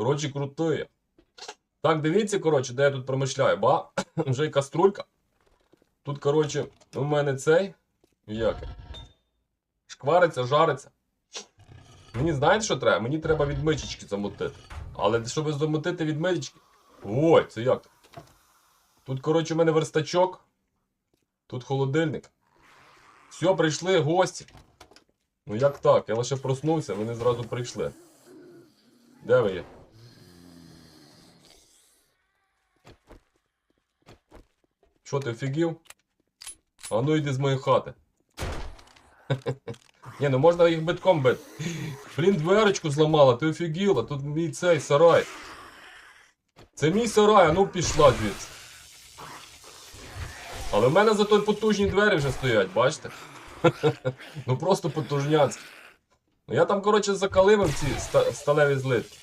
Коротше, крутий. Так, дивіться, коротше, де я тут промишляю. Ба, вже й каструлька. Тут, коротше, у мене цей. Як? Шквариться, жариться. Мені знаєте, що треба? Мені треба відмичечки замотити. Але щоб замотити відмичечки. Ой, це як? Тут, коротше, у мене верстачок. Тут холодильник. Все, прийшли гості. Ну як так? Я лише проснувся, вони зразу прийшли. Де ви є? Що ти офігів? А ну йди з моєї хати. Ні, ну можна їх битком бити. Блін, дверочку зламала, ти офігіла, тут мій цей сарай. Це мій сарай, а ну пішла звідси. Але в мене зато потужні двері вже стоять, бачите? ну просто потужняцькі. Ну я там, коротше, закалимив ці ста- сталеві злитки.